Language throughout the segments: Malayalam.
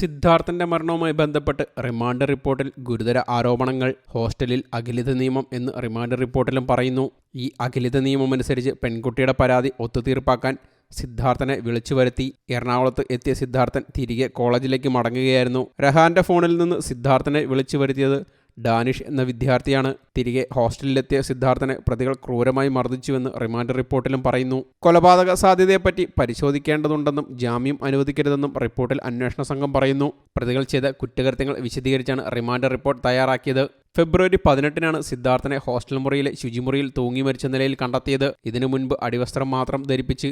സിദ്ധാർത്ഥന്റെ മരണവുമായി ബന്ധപ്പെട്ട് റിമാൻഡ് റിപ്പോർട്ടിൽ ഗുരുതര ആരോപണങ്ങൾ ഹോസ്റ്റലിൽ അഖിലിത നിയമം എന്ന് റിമാൻഡ് റിപ്പോർട്ടിലും പറയുന്നു. ഈ അഖിലിത നിയമം അനുസരിച്ച് പെൺകുട്ടിയുടെ പരാതി ഒത്തുതീർപ്പാക്കാൻ സിദ്ധാർത്ഥനെ വിളിച്ചു വരുത്തി. എറണാകുളത്ത് എത്തിയ സിദ്ധാർത്ഥൻ തിരികെ കോളേജിലേക്ക് മടങ്ങുകയായിരുന്നു. രഹാന്റെ ഫോണിൽ നിന്ന് സിദ്ധാർത്ഥനെ വിളിച്ചു വരുത്തിയത് ഡാനിഷ് എന്ന വിദ്യാർത്ഥിയാണ് തിരികെ ഹോസ്റ്റലിലെത്തിയ സിദ്ധാർത്ഥനെ പ്രതികൾ ക്രൂരമായി മർദ്ദിച്ചുവെന്ന് റിമാൻഡ് റിപ്പോർട്ടിലും പറയുന്നു. കൊലപാതക സാധ്യതയെപ്പറ്റി പരിശോധിക്കേണ്ടതുണ്ടെന്നും ജാമ്യം അനുവദിക്കരുതെന്നും റിപ്പോർട്ടിൽ അന്വേഷണ സംഘം പറയുന്നു. പ്രതികൾ ചെയ്ത കുറ്റകൃത്യങ്ങൾ വിശദീകരിച്ചാണ് റിമാൻഡ് റിപ്പോർട്ട് തയ്യാറാക്കിയത്. ഫെബ്രുവരി പതിനെട്ടിനാണ് സിദ്ധാർത്ഥനെ ഹോസ്റ്റൽ മുറിയിലെ ശുചിമുറിയിൽ തൂങ്ങി മരിച്ച നിലയിൽ കണ്ടെത്തിയത്. ഇതിനു മുൻപ് അടിവസ്ത്രം മാത്രം ധരിപ്പിച്ച്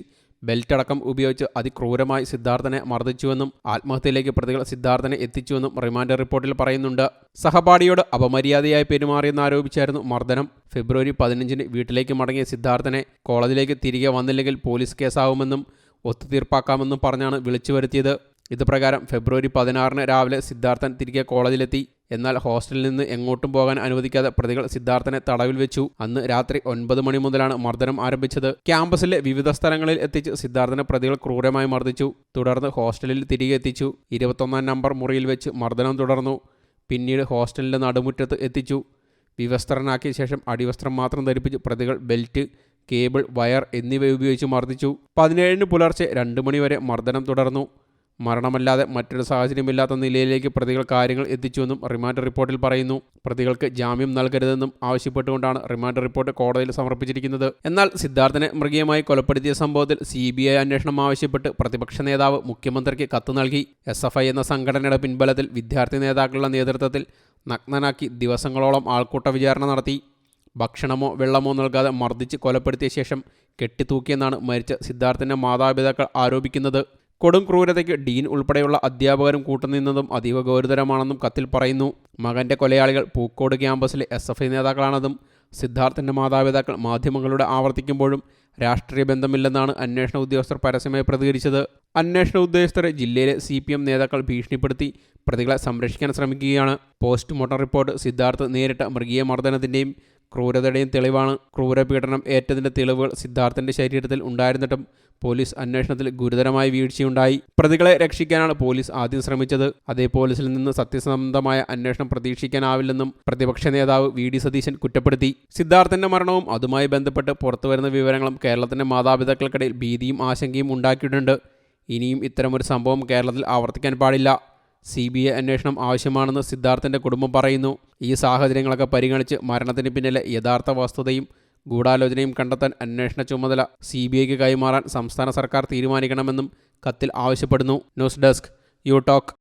ബെൽറ്റ് അടക്കം ഉപയോഗിച്ച് അതിക്രൂരമായി സിദ്ധാർത്ഥനെ മർദ്ദിച്ചുവെന്നും ആത്മഹത്യയിലേക്ക് പ്രതികൾ സിദ്ധാർത്ഥനെ എത്തിച്ചുവെന്നും റിമാൻഡ് റിപ്പോർട്ടിൽ പറയുന്നുണ്ട്. സഹപാഠിയോട് അപമര്യാദയായി പെരുമാറിയെന്നാരോപിച്ചായിരുന്നു മർദ്ദനം. ഫെബ്രുവരി പതിനഞ്ചിന് വീട്ടിലേക്ക് മടങ്ങിയ സിദ്ധാർത്ഥനെ കോളേജിലേക്ക് തിരികെ വന്നില്ലെങ്കിൽ പോലീസ് കേസാവുമെന്നും ഒത്തുതീർപ്പാക്കാമെന്നും പറഞ്ഞാണ് വിളിച്ചു വരുത്തിയത് ഇതുപ്രകാരം ഫെബ്രുവരി പതിനാറിന് രാവിലെ സിദ്ധാർത്ഥൻ തിരികെ കോളേജിലെത്തി. എന്നാൽ ഹോസ്റ്റലിൽ നിന്ന് എങ്ങോട്ടും പോകാൻ അനുവദിക്കാതെ പ്രതികൾ സിദ്ധാർത്ഥനെ തടവിൽ വെച്ചു. അന്ന് രാത്രി ഒൻപത് മണി മുതലാണ് മർദ്ദനം ആരംഭിച്ചത്. ക്യാമ്പസിലെ വിവിധ സ്ഥലങ്ങളിൽ എത്തിച്ച് സിദ്ധാർത്ഥനെ പ്രതികൾ ക്രൂരമായി മർദ്ദിച്ചു. തുടർന്ന് ഹോസ്റ്റലിൽ തിരികെ എത്തിച്ചു. ഇരുപത്തൊന്നാം നമ്പർ മുറിയിൽ വെച്ച് മർദ്ദനം തുടർന്നു. പിന്നീട് ഹോസ്റ്റലിന്റെ നടുമുറ്റത്ത് എത്തിച്ചു. വിവസ്ത്രനാക്കിയ ശേഷം അടിവസ്ത്രം മാത്രം ധരിപ്പിച്ച് പ്രതികൾ ബെൽറ്റ് കേബിൾ വയർ എന്നിവ ഉപയോഗിച്ച് മർദ്ദിച്ചു. പതിനേഴിന് പുലർച്ചെ രണ്ട് മണിവരെ മർദ്ദനം തുടർന്നു. മരണമല്ലാതെ മറ്റൊരു സാഹചര്യമില്ലാത്ത നിലയിലേക്ക് പ്രതികൾ കാര്യങ്ങൾ എത്തിച്ചുവെന്നും റിമാൻഡ് റിപ്പോർട്ടിൽ പറയുന്നു. പ്രതികൾക്ക് ജാമ്യം നൽകരുതെന്നും ആവശ്യപ്പെട്ടുകൊണ്ടാണ് റിമാൻഡ് റിപ്പോർട്ട് കോടതിയിൽ സമർപ്പിച്ചിരിക്കുന്നത്. എന്നാൽ സിദ്ധാർത്ഥനെ മൃഗീയമായി കൊലപ്പെടുത്തിയ സംഭവത്തിൽ സി ബി ഐ അന്വേഷണം ആവശ്യപ്പെട്ട് പ്രതിപക്ഷ നേതാവ് മുഖ്യമന്ത്രിക്ക് കത്ത് നൽകി. എസ് എഫ് ഐ എന്ന സംഘടനയുടെ പിൻബലത്തിൽ വിദ്യാർത്ഥി നേതാക്കളുടെ നേതൃത്വത്തിൽ നഗ്നനാക്കി ദിവസങ്ങളോളം ആൾക്കൂട്ട വിചാരണ നടത്തി. ഭക്ഷണമോ വെള്ളമോ നൽകാതെ മർദ്ദിച്ച് കൊലപ്പെടുത്തിയ ശേഷം കെട്ടിത്തൂക്കിയെന്നാണ് മരിച്ച സിദ്ധാർത്ഥിന്റെ മാതാപിതാക്കൾ ആരോപിക്കുന്നത്. കൊടും ക്രൂരതയ്ക്ക് ഡീൻ ഉൾപ്പെടെയുള്ള അധ്യാപകരും കൂട്ടുനിന്നതും അതീവ ഗൗരതരമാണെന്നും കത്തിൽ പറയുന്നു. മകന്റെ കൊലയാളികൾ പൂക്കോട് ക്യാമ്പസിലെ എസ് എഫ് ഐ നേതാക്കളാണെന്നും സിദ്ധാർത്ഥിന്റെ മാതാപിതാക്കൾ മാധ്യമങ്ങളുടെ ആവർത്തിക്കുമ്പോഴും രാഷ്ട്രീയ ബന്ധമില്ലെന്നാണ് അന്വേഷണ ഉദ്യോഗസ്ഥർ പരസ്യമായി പ്രതികരിച്ചത്. അന്വേഷണ ഉദ്യോഗസ്ഥരെ ജില്ലയിലെ സി പി എം നേതാക്കൾ ഭീഷണിപ്പെടുത്തി പ്രതികളെ സംരക്ഷിക്കാൻ ശ്രമിക്കുകയാണ്. പോസ്റ്റ്മോർട്ടം റിപ്പോർട്ട് സിദ്ധാർത്ഥ് നേരിട്ട മൃഗീയ മർദ്ദനത്തിന്റെയും ക്രൂരതയുടെയും തെളിവാണ് ക്രൂരപീഡനം ഏറ്റതിന്റെ തെളിവുകൾ സിദ്ധാർത്ഥിന്റെ ശരീരത്തിൽ ഉണ്ടായിരുന്നിട്ടും പോലീസ് അന്വേഷണത്തിൽ ഗുരുതരമായ വീഴ്ചയുണ്ടായി. പ്രതികളെ രക്ഷിക്കാനാണ് പോലീസ് ആദ്യം ശ്രമിച്ചത്. അതേ പോലീസിൽ നിന്ന് സത്യസന്ധമായ അന്വേഷണം പ്രതീക്ഷിക്കാനാവില്ലെന്നും പ്രതിപക്ഷ നേതാവ് വി ഡി സതീശൻ കുറ്റപ്പെടുത്തി. സിദ്ധാർത്ഥന്റെ മരണവും അതുമായി ബന്ധപ്പെട്ട് പുറത്തുവരുന്ന വിവരങ്ങളും കേരളത്തിന്റെ മാതാപിതാക്കൾക്കിടയിൽ ഭീതിയും ആശങ്കയും ഉണ്ടാക്കിയിട്ടുണ്ട്. ഇനിയും ഇത്തരമൊരു സംഭവം കേരളത്തിൽ ആവർത്തിക്കാൻ പാടില്ല. സി ബി ഐ അന്വേഷണം ആവശ്യമാണെന്ന് സിദ്ധാർത്ഥന്റെ കുടുംബം പറയുന്നു. ഈ സാഹചര്യങ്ങളൊക്കെ പരിഗണിച്ച് മരണത്തിന് പിന്നിലെ യഥാർത്ഥ വസ്തുതയും ഗൂഢാലോചനയും കണ്ടെത്താൻ അന്വേഷണ ചുമതല സി ബി ഐക്ക് കൈമാറാൻ സംസ്ഥാന സർക്കാർ തീരുമാനിക്കണമെന്നും കത്തിൽ ആവശ്യപ്പെടുന്നു. News desk you talk.